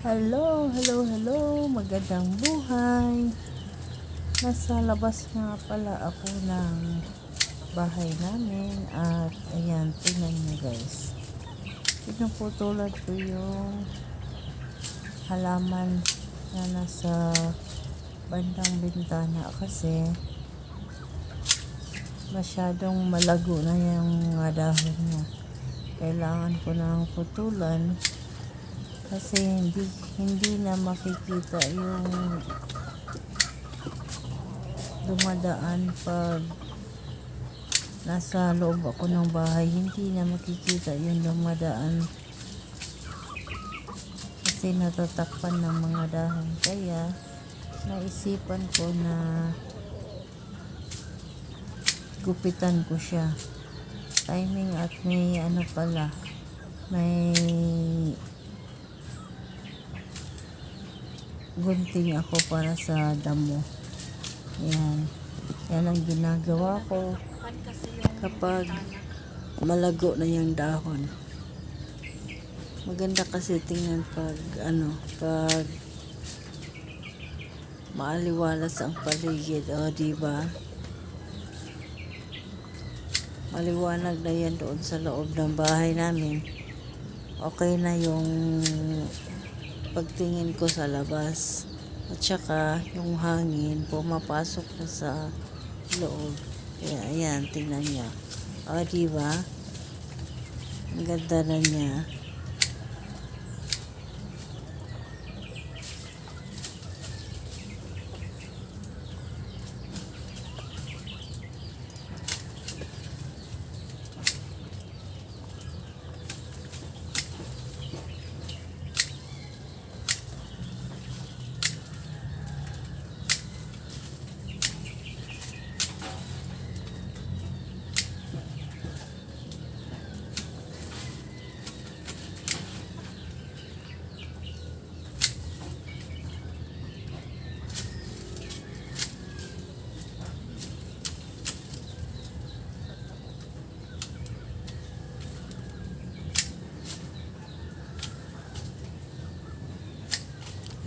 Hello, hello, hello. Magandang buhay. Nasa labas nga pala ako ng bahay namin at ayan, tingnan nyo guys. Pinuputulan ko yung halaman na nasa bandang bintana kasi masyadong malago na yung dahon niya. Kailangan ko nang putulan kasi hindi hindi na makikita yung dumadaan pag nasa loob ako ng bahay. Hindi na makikita yung dumadaan. Kasi natatakpan ng mga dahon. Kaya naisipan ko na gupitan ko siya. Timing at may ano pala may gunting ako para sa damo. Yan. Yan ang ginagawa ko kapag malago na yung dahon. Maganda kasi tingnan pag ano, pag maaliwalas ang paligid. O, di ba? Maliwanag na yan doon sa loob ng bahay namin. Okay na yung pagtingin ko sa labas. At saka, yung hangin, pumapasok na sa loob. Kaya, ayan, tingnan niya. O, di ba? Ang ganda na niya.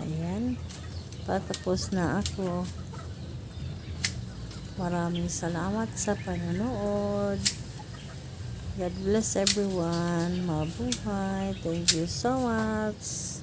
Ayan. Patapos na ako. Maraming salamat sa panonood. God bless everyone. Mabuhay. Thank you so much.